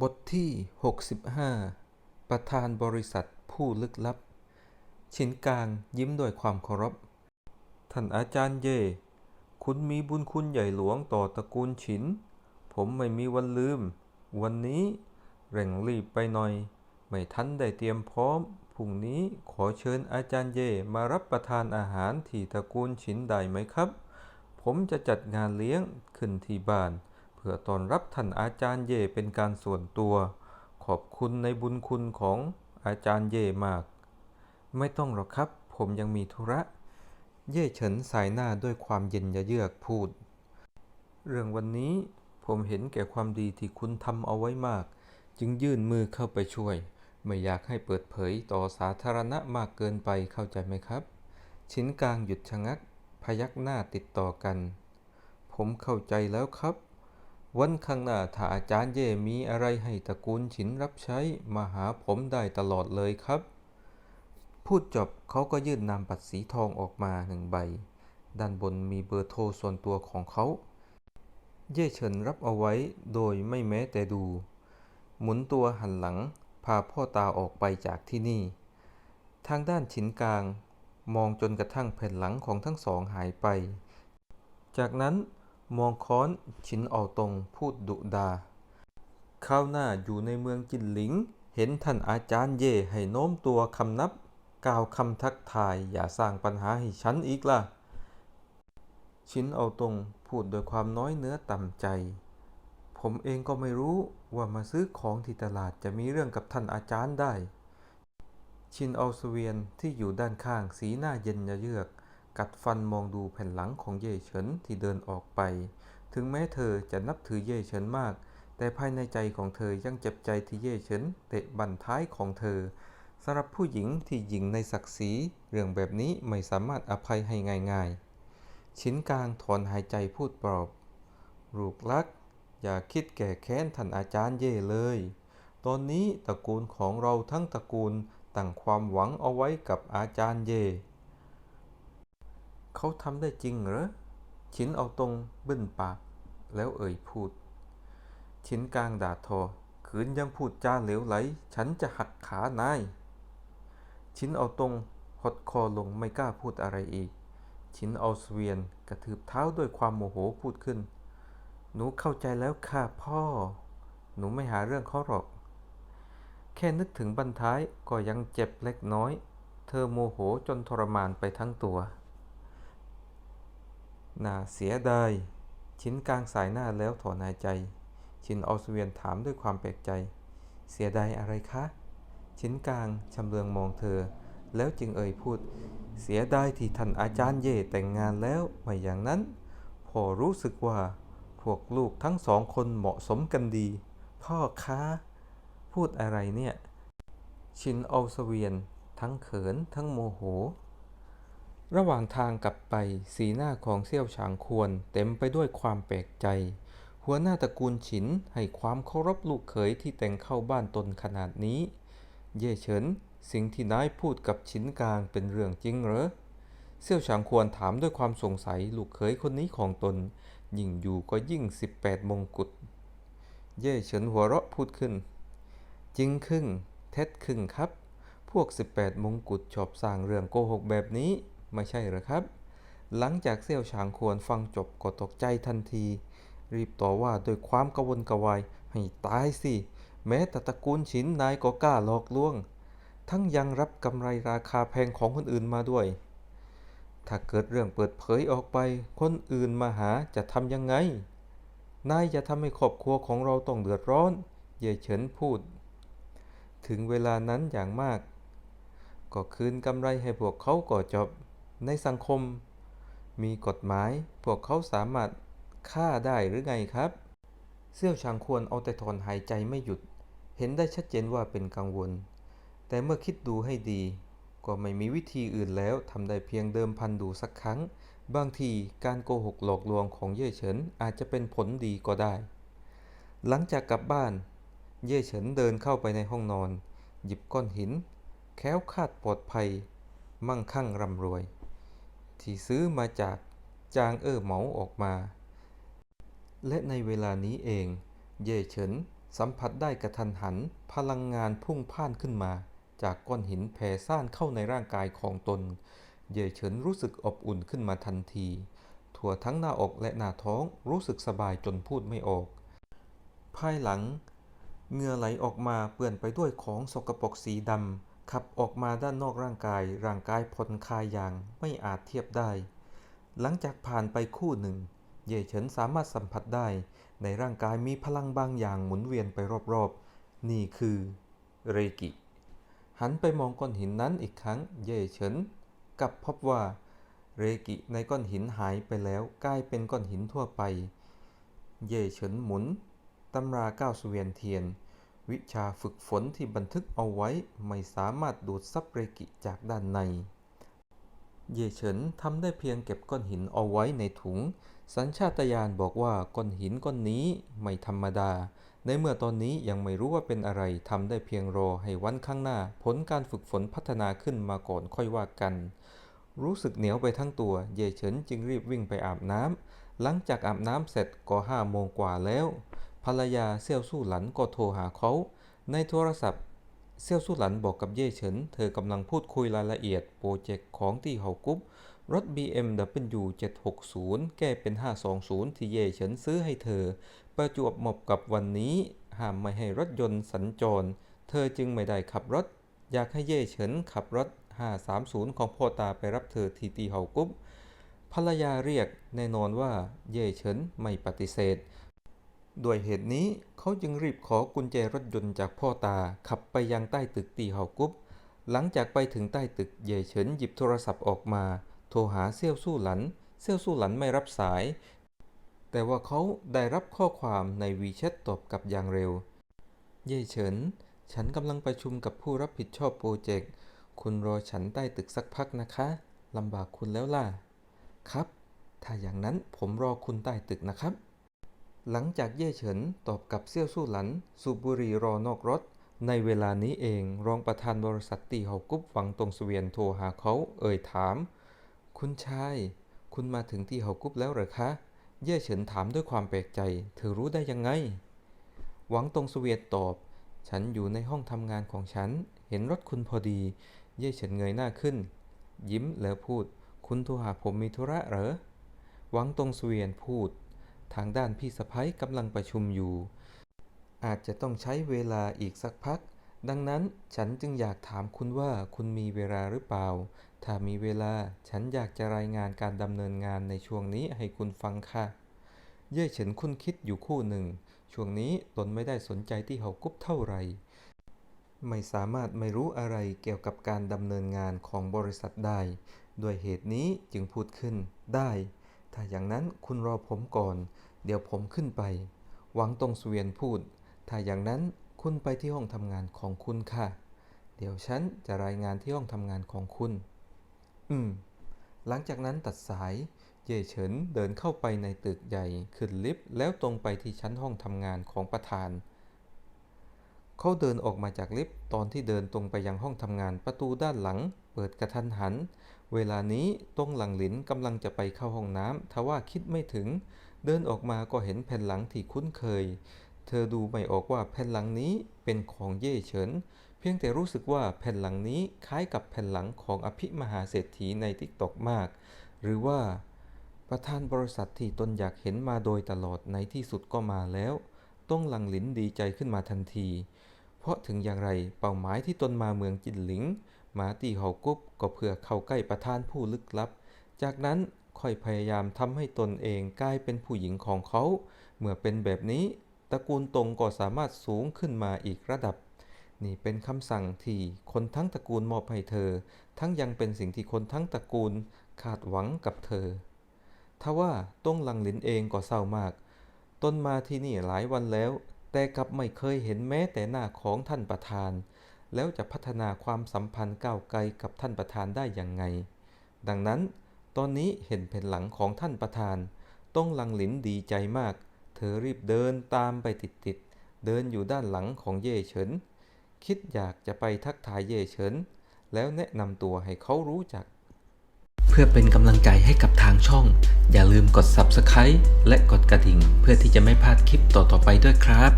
บทที่ 65 ประธานบริษัทผู้ลึกลับ ชินกลางยิ้มด้วยความเคารพ ท่านอาจารย์เย่ คุณมีบุญคุณใหญ่หลวงต่อตระกูลฉิน ผมไม่มีวันลืม วันนี้เร่งรีบไปหน่อย ไม่ทันได้เตรียมพร้อม พรุ่งนี้ขอเชิญอาจารย์เย่มารับประทานอาหารที่ตระกูลฉินได้ไหมครับ ผมจะจัดงานเลี้ยงขึ้นที่บ้าน พื่อตอนรับท่านอาจารย์เย่เป็นการส่วนตัว ขอบคุณในบุญคุณของอาจารย์เย่มาก ไม่ต้องหรอกครับ ผมยังมีธุระ เย่เฉินสายหน้าด้วยความเย็นยะเยือกพูด เรื่องวันนี้ผมเห็นแก่ความดีที่คุณทำเอาไว้มาก จึงยื่นมือเข้าไปช่วย ไม่อยากให้เปิดเผยต่อสาธารณะมากเกินไปเข้าใจไหมครับ ชิ้นกลางหยุดชะงัก พยักหน้าติดต่อกัน ผมเข้าใจแล้วครับ วันข้างหน้าถ้าอาจารย์เย่มีอะไรให้ตระกูลฉินรับใช้มาหาผมได้ตลอดเลยครับ พูดจบเขาก็ยื่นนามบัตรสีทองออกมาหนึ่งใบ ด้านบนมีเบอร์โทรส่วนตัวของเขา เย่เฉินรับเอาไว้โดยไม่แม้แต่ดู หมุนตัวหันหลัง พาพ่อตาออกไปจากที่นี่ ทางด้านฉินกลาง มองจนกระทั่งแผ่นหลังของทั้งสองหายไป จากนั้น มองค้อนฉินเอาตรงพูดดุดาข้าวหน้าอยู่ในเมืองจินหลิง เห็นท่านอาจารย์เย่ให้โน้มตัวคำนับ กล่าวคำทักทายอย่าสร้างปัญหาให้ฉันอีกล่ะ ชินเอาตรงพูดโดยความน้อยเนื้อต่ำใจ ผมเองก็ไม่รู้ว่ามาซื้อของที่ตลาดจะมีเรื่องกับท่านอาจารย์ได้ ชินเอาสเวียนที่อยู่ด้านข้างสีหน้าเย็นยะเยือก กัดฟันมองดูแผ่นหลังของเย่เฉินที่เดินออกไป ถึงแม้เธอจะนับถือเย่เฉินมาก แต่ภายในใจของเธอยังเจ็บใจที่เย่เฉินเตะบั่นท้ายของเธอสำหรับผู้หญิงที่หญิงในศักดิ์ศรีเรื่องแบบนี้ไม่สามารถอภัยให้ง่ายๆ ชิ้นกลางถอนหายใจพูดปลอบลูกรัก อย่าคิดแก่แค้นท่านอาจารย์เย่เลย ตอนนี้ตระกูลของเราทั้งตระกูลตั้งความหวังเอาไว้กับอาจารย์เย่ เขาทำได้จริงเหรอชินเอาตรงบึ้นปาก แล้วเอ่ยพูดชินกลางด่าทอขืนยังพูดจาเหลวไหล ฉันจะหักขานายชินเอาตรงหดคอลงไม่กล้าพูดอะไรอีกชินเอาสเวียนกระทืบเท้าด้วยความโมโหพูดขึ้น หนูเข้าใจแล้วค่ะพ่อ หนูไม่หาเรื่องเขาหรอก แค่นึกถึงบรรท้ายก็ยังเจ็บเล็กน้อย เธอโมโหจนทรมานไปทั้งตัว น่าเสียดาย ชิ้นกลางสายหน้าแล้วถอนหายใจ ชินออสเวียนถามด้วยความแปลกใจ เสียดายอะไรคะ ชิ้นกลางชำเลืองมองเธอ แล้วจึงเอ่ยพูด เสียดายที่ท่านอาจารย์เย่แต่งงานแล้วไม่อย่างนั้นพอรู้สึกว่า พวกลูกทั้งสองคนเหมาะสมกันดี พ่อคะพูดอะไรเนี่ย ชินออสเวียน ทั้งเขินทั้งโมโห ระหว่างทางกลับไปสีหน้าของเซี่ยวฉางควรเต็มไปด้วยความแปลกใจ หัวหน้าตระกูลฉินให้ความเคารพลูกเขยที่แต่งเข้าบ้านตนขนาดนี้ เย่เฉิน สิ่งที่นายพูดกับฉินกลางเป็นเรื่องจริงเหรอเซี่ยวฉางควรถามด้วยความสงสัยลูกเขยคนนี้ของตน ยิ่งอยู่ก็ยิ่ง 18 มงกุฎเย่เฉินหัวเราะพูดขึ้น จริงครึ่งเท็จครึ่งครับ พวก 18 มงกุฎชอบสร้างเรื่องโกหกแบบนี้ ไม่ใช่หรอครับ หลังจากเซี่ยวฉางควรฟังจบก็ตกใจทันที รีบต่อว่าด้วยความกระวนกระวายให้ตายสิ แม้แต่ตระกูลฉินนายก็กล้าหลอกลวง ทั้งยังรับกำไรราคาแพงของคนอื่นมาด้วย ถ้าเกิดเรื่องเปิดเผยออกไป คนอื่นมาหาจะทำยังไง นายจะทำให้ครอบครัวของเราต้องเดือดร้อน เย่เฉินพูด ถึงเวลานั้นอย่างมากก็คืนกำไรให้พวกเขาก็จบ ในสังคม มีกฎหมาย พวกเขาสามารถฆ่าได้หรือไงครับ เซี่ยวชางควรเอาแต่ถอนหายใจไม่หยุด เห็นได้ชัดเจนว่าเป็นกังวล แต่เมื่อคิดดูให้ดี ก็ไม่มีวิธีอื่นแล้วทำได้เพียงเดิมพันดูสักครั้ง บางทีการโกหกหลอกลวงของเย่เฉินอาจจะเป็นผลดีก็ได้ หลังจากกลับบ้าน เย่เฉินเดินเข้าไปในห้องนอน หยิบก้อนหิน แคล้วคลาดปลอดภัย มั่งคั่งร่ำรวย ที่ซื้อมาจากจางเอ้อเหมาออกมา และในเวลานี้เอง เย่เฉินสัมผัสได้กระทันหันพลังงานพุ่งพ่านขึ้นมา จากก้อนหินแผ่ซ่านเข้าในร่างกายของตน เย่เฉินรู้สึกอบอุ่นขึ้นมาทันที ทั่วทั้งหน้าอกและหน้าท้องรู้สึกสบายจนพูดไม่ออก ภายหลัง เหงื่อไหลออกมาเปื้อนไปด้วยของสกปรกสีดำ ขับออกมาด้านนอกร่างกาย ร่างกายผ่อนคลายอย่างไม่อาจเทียบได้ หลังจากผ่านไปคู่หนึ่ง เย่เฉินสามารถสัมผัสได้ ในร่างกายมีพลังบางอย่างหมุนเวียนไปรอบๆ นี่คือเรกิ หันไปมองก้อนหินนั้นอีกครั้ง เย่เฉินกลับพบว่าเรกิในก้อนหินหายไปแล้วกลายเป็นก้อนหินทั่วไป เย่เฉินหมุนตำราก้าวสเวียนเทียน วิชาฝึกฝนที่บันทึกเอาไว้ไม่สามารถดูดซับเรกิจากด้านใน เยเฉินทำได้เพียงเก็บก้อนหินเอาไว้ในถุง สัญชาตญาณบอกว่าก้อนหินก้อนนี้ไม่ธรรมดา ในเมื่อตอนนี้ยังไม่รู้ว่าเป็นอะไรทำได้เพียงรอให้วันข้างหน้า ผลการฝึกฝนพัฒนาขึ้นมาก่อนค่อยว่ากัน รู้สึกเหนียวไปทั้งตัว เยเฉินจึงรีบวิ่งไปอาบน้ำหลังจากอาบน้ำเสร็จก็ห้าโมงกว่าแล้ว ภรรยาเซี่ยวสู้หลันก็โทรหาเขา ในโทรศัพท์เซี่ยวสู้หลันบอกกับเย่เฉิน เธอกำลังพูดคุยรายละเอียดโปรเจกต์ของที่เฮากรุ๊ปรถ BMW 760 แก้เป็น 520 ที่เย่เฉินซื้อให้เธอ ประจวบเหมาะกับวันนี้ห้ามไม่ให้รถยนต์สัญจร เธอจึงไม่ได้ขับรถ อยากให้เย่เฉินขับรถ 530 ของพ่อตาไปรับเธอที่ตีเฮากรุ๊ปภรรยาเรียกแน่นอนว่าเย่เฉินไม่ปฏิเสธ ด้วยเหตุนี้เขาจึงรีบขอกุญแจรถยนต์จากพ่อตาขับไปยังใต้ตึกตีเฮากุ๊บหลังจากไปถึงใต้ตึกเย่เฉินหยิบโทรศัพท์ออกมา โทรหาเซี่ยวสู้หลัน เซี่ยวสู้หลันไม่รับสาย แต่ว่าเขาได้รับข้อความในวีแชทตอบกลับอย่างเร็ว เย่เฉิน ฉันกำลังประชุมกับผู้รับผิดชอบโปรเจกต์ คุณรอฉันใต้ตึกสักพักนะคะลำบากคุณแล้วล่ะ ครับ ถ้าอย่างนั้นผมรอคุณใต้ตึกนะครับ หลังจากเย่เฉินตอบกับเซี่ยวสู้หลัน สูบบุหรี่รอนอกรถ ในเวลานี้เองรองประธานบริษัทตีเฮากุ๊บหวังตรงเวียนโทรหาเขาเอ่ยถาม คุณชาย คุณมาถึงที่เฮากุ๊บแล้วหรอคะ เย่เฉินถามด้วยความแปลกใจ เธอรู้ได้ยังไง หวังตรงเวียนตอบ ฉันอยู่ในห้องทำงานของฉัน เห็นรถคุณพอดี เย่เฉินเงยหน้าขึ้น ยิ้มแล้วพูด คุณโทรหาผมมีธุระเหรอ หวังตรงเวียนพูด ทางด้านพี่สะพ้ยกำลังประชุมอยู่ อาจจะต้องใช้เวลาอีกสักพัก ดังนั้นฉันจึงอยากถามคุณว่าคุณมีเวลาหรือเปล่า ถ้ามีเวลาฉันอยากจะรายงานการดำเนินงานในช่วงนี้ให้คุณฟังค่ะ เย่เฉินคุณคิดอยู่คู่หนึ่ง ช่วงนี้ตนไม่ได้สนใจที่เฮากุ๊บเท่าไหร่ไม่สามารถไม่รู้อะไรเกี่ยวกับการดำเนินงานของบริษัทได้ ด้วยเหตุนี้จึงพูดขึ้นได้ ถ้าอย่างนั้นคุณรอผมก่อน เดี๋ยวผมขึ้นไป หวังตรงสเวียนพูด ถ้าอย่างนั้นคุณไปที่ห้องทำงานของคุณค่ะ เดี๋ยวฉันจะรายงานที่ห้องทำงานของคุณ อืม หลังจากนั้นตัดสาย เย่เฉินเดินเข้าไปในตึกใหญ่ ขึ้นลิฟต์แล้วตรงไปที่ชั้นห้องทำงานของประธาน เขาเดินออกมาจากลิฟต์ตอนที่เดินตรงไปยังห้องทำงานประตูด้านหลัง เปิดกระทันหัน เวลานี้ตรงหลังหลินกำลังจะไปเข้าห้องน้ำทว่าคิดไม่ถึง เดินออกมาก็เห็นแผ่นหลังที่คุ้นเคย เธอดูไม่ออกว่าแผ่นหลังนี้เป็นของเย่เฉิน เพียงแต่รู้สึกว่าแผ่นหลังนี้คล้ายกับแผ่นหลังของอภิมหาเศรษฐีในทิกตอกมาก หรือว่าประธานบริษัทที่ตนอยากเห็นมาโดยตลอดในที่สุดก็มาแล้ว ต้องหลังหลินดีใจขึ้นมาทันที เพราะถึงอย่างไรเป้าหมายที่ตนมาเมืองจินหลิง มาตีเฮากุ๊บก็เพื่อเข้าใกล้ประธานผู้ลึกลับ จากนั้นค่อยพยายามทำให้ตนเองกลายเป็นผู้หญิงของเขา เมื่อเป็นแบบนี้ตระกูลตงก็สามารถสูงขึ้นมาอีกระดับ นี่เป็นคำสั่งที่คนทั้งตระกูลมอบให้เธอ ทั้งยังเป็นสิ่งที่คนทั้งตระกูลคาดหวังกับเธอทว่าต้งหลังหลินเองก็เศร้ามากตนมาที่นี่หลายวันแล้ว แต่กลับไม่เคยเห็นแม้แต่หน้าของท่านประธาน แล้วจะพัฒนาความสัมพันธ์ก้าวไกลกับท่านประธานได้อย่างไง ดังนั้น ตอนนี้เห็นแผ่นหลังของท่านประธาน ต้องลังหลินดีใจมาก เธอรีบเดินตามไปติดๆ เดินอยู่ด้านหลังของเย่เฉิน คิดอยากจะไปทักทายเย่เฉิน แล้วแนะนำตัวให้เขารู้จัก เพื่อเป็นกำลังใจให้กับทางช่อง อย่าลืมกด Subscribe และกดกระดิ่ง เพื่อที่จะไม่พลาดคลิปต่อๆไปด้วยครับ